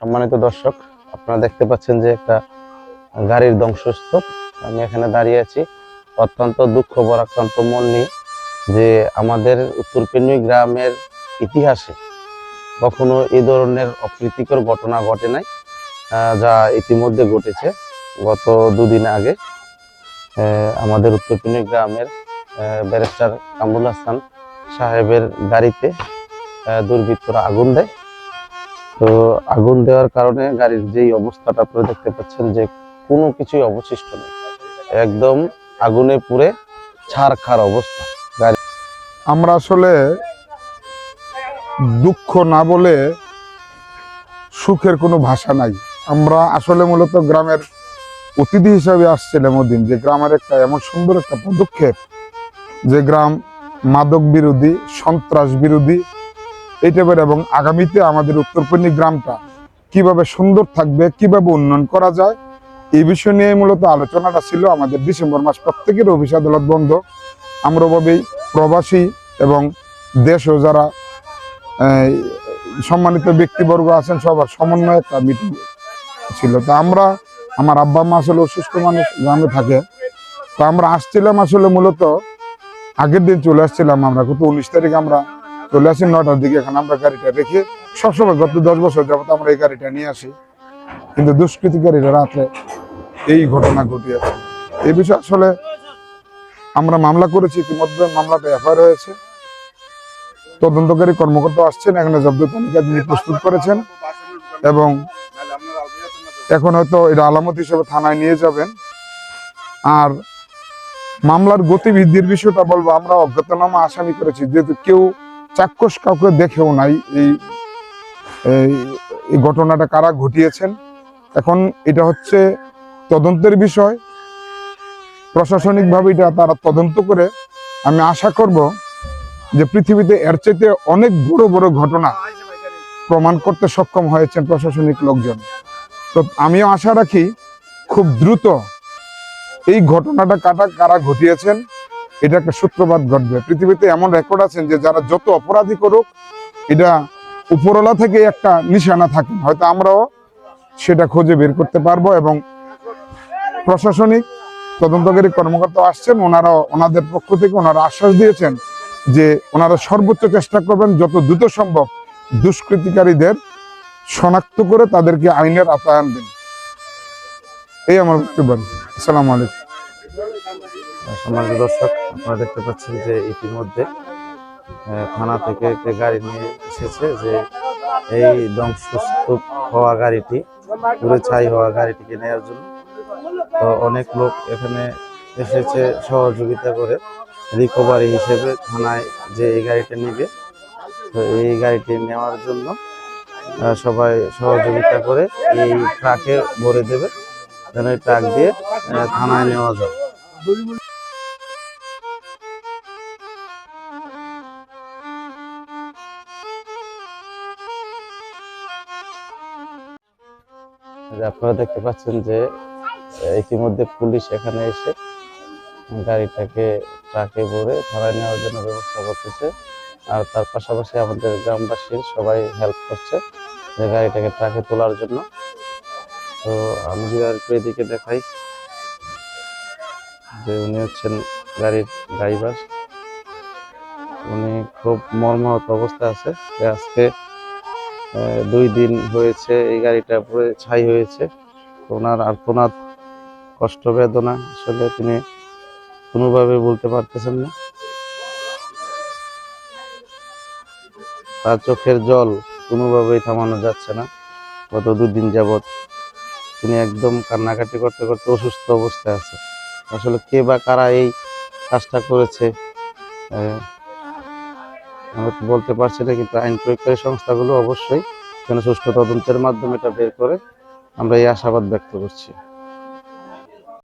সম্মানিত দর্শক, আপনারা দেখতে পাচ্ছেন যে একটা গাড়ির ধ্বংসস্তূপ। আমি এখানে দাঁড়িয়ে আছি। অত্যন্ত দুঃখ বরাক্রান্ত মন নিয়ে যে আমাদের উত্তর পেনুই গ্রামের ইতিহাসে কখনো এই ধরনের অপ্রীতিকর ঘটনা ঘটে নাই যা ইতিমধ্যে ঘটেছে। গত দুদিন আগে আমাদের উত্তর পেনুই গ্রামের ব্যারিস্টার কামরুল হাসান সাহেবের গাড়িতে দুর্বৃত্তরা আগুন দেয়। তো আগুন দেওয়ার কারণে গাড়ির যেই অবস্থাটা আপনারা দেখতে পাচ্ছেন যে কোনো কিছুই অবশিষ্ট নেই। একদম আগুনে পুড়ে ছারখার অবস্থা। গাড়ি আমরা আসলে দুঃখ না বলে সুখের কোনো ভাষা নাই। আমরা আসলে মূলত গ্রামের অতিথি হিসাবে আসছিলাম ওদিন। যে গ্রামের একটা এমন সুন্দর একটা পদক্ষেপ যে গ্রাম মাদক বিরোধী, সন্ত্রাস বিরোধী এই টাইপের এবং আগামীতে আমাদের উত্তরপল্লী গ্রামটা কীভাবে সুন্দর থাকবে, কীভাবে উন্নয়ন করা যায়, এই বিষয় নিয়ে মূলত আলোচনাটা ছিল আমাদের ডিসেম্বর মাস প্রত্যেকের অফিস আদালত বন্ধ। আমরা ওভাবেই প্রবাসী এবং দেশও যারা সম্মানিত ব্যক্তিবর্গ আছেন, সবার সমন্বয়ে একটা মিটিং ছিল। তো আমরা, আমার আব্বা মা আসলে অসুস্থ মানুষ, গ্রামে থাকে। তো আমরা আসছিলাম আসলে মূলত আগের দিন চলে আসছিলাম আমরা কত উনিশ তারিখ আমরা চলে আসি নটার দিকে, এখানে আমরা গাড়িটা রেখে সবসময় গত দশ বছর যাবত আমরা এই গাড়িটা নিয়ে আসি। কিন্তু দুষ্কৃতিকারীরা রাত্রে এই ঘটনা ঘটিয়েছে। এই বিষয়ে আসলে আমরা মামলা করেছি, ইতিমধ্যে মামলাটা এফআইআর হয়েছে। তদন্তকারী কর্মকর্তা আসছেন, এখানে জব্দ তালিকা তিনি প্রস্তুত করেছেন এবং এখন হয়তো এটা আলামত হিসেবে থানায় নিয়ে যাবেন। আর মামলার গতিবিধির বিষয়টা বলব আমরা অজ্ঞাতনামা আসামি করেছি, যেহেতু কেউ চাক্ষুষ কাউকে দেখেও নাই এই, এই- ঘটনাটা কারা ঘটিয়েছেন। এখন এটা হচ্ছে তদন্তের বিষয়। প্রশাসনিকভাবে এটা তারা তদন্ত করে, আমি আশা করব যে পৃথিবীতে এর চাইতে অনেক বড় বড় ঘটনা প্রমাণ করতে সক্ষম হয়েছেন প্রশাসনিক লোকজন। তো আমিও আশা রাখি খুব দ্রুত এই ঘটনাটা কাটা কারা ঘটিয়েছেন, এটা একটা সূত্রপাত ঘটবে। পৃথিবীতে এমন রেকর্ড আছেন যে যারা যত অপরাধী করুক, এটা উপরওয়ালা থেকে একটা নিশানা থাকে। হয়তো আমরাও সেটা খুঁজে বের করতে পারব এবং প্রশাসনিক তদন্তকারী কর্মকর্তা আসছেন ওনারা ওনাদের পক্ষ থেকে ওনারা আশ্বাস দিয়েছেন যে ওনারা সর্বোচ্চ চেষ্টা করবেন যত দ্রুত সম্ভব দুষ্কৃতিকারীদের শনাক্ত করে তাদেরকে আইনের আওতায় আনবেন। এই আমার বক্তব্য আসসালামু আলাইকুম। সম্মানিত দর্শক, আপনারা দেখতে পাচ্ছেন যে ইতিমধ্যে থানা থেকে একটি গাড়ি নিয়ে এসেছে যে এই ধ্বংসস্তূপ হওয়া গাড়িটি পুরো ছাই হওয়া গাড়িটিকে নেওয়ার জন্য। তো অনেক লোক এখানে এসেছে সহযোগিতা করে রিকভারি হিসেবে থানায় যে এই গাড়িটা নিবে। তো এই গাড়িটি নেওয়ার জন্য সবাই সহযোগিতা করে এই ট্রাকে ভরে দেবে। যেন এই ট্রাক দিয়ে থানায় নেওয়া যায় আপনারা দেখতে পাচ্ছেন যে ইতিমধ্যে পুলিশ এখানে এসে গাড়িটাকে ট্রাকে ভরে থানায় নেওয়ার জন্য ব্যবস্থা করতেছে। আর তার পাশাপাশি আমাদের গ্রামবাসীর সবাই হেল্প করছে যে গাড়িটাকে ট্রাকে তোলার জন্য। তো আমি যদি আর একটু এদিকে দেখাই যে উনি হচ্ছেন গাড়ির ড্রাইভার। উনি খুব মর্মাহত অবস্থায় আছে। আজকে দুই দিন হয়েছে, এই গাড়িটা পুরো ছাই হয়েছে। ওনার আর্তনাদ কষ্ট বেদনা আসলে তিনি কোনোভাবে বলতে পারতেছেন না। তার চোখের জল কোনোভাবেই থামানো যাচ্ছে না। গত দুদিন যাবৎ তিনি একদম কান্নাকাটি করতে করতে অসুস্থ অবস্থায় আছে। আসলে কে বা কারা এই কাজটা করেছে আমরা তো বলতে পারছি না, কিন্তু আইন প্রয়োগকারী সংস্থাগুলো অবশ্যই যেন সুষ্ঠু তদন্তের মাধ্যমে এটা বের করে, আমরা এই আশাবাদ ব্যক্ত করছি।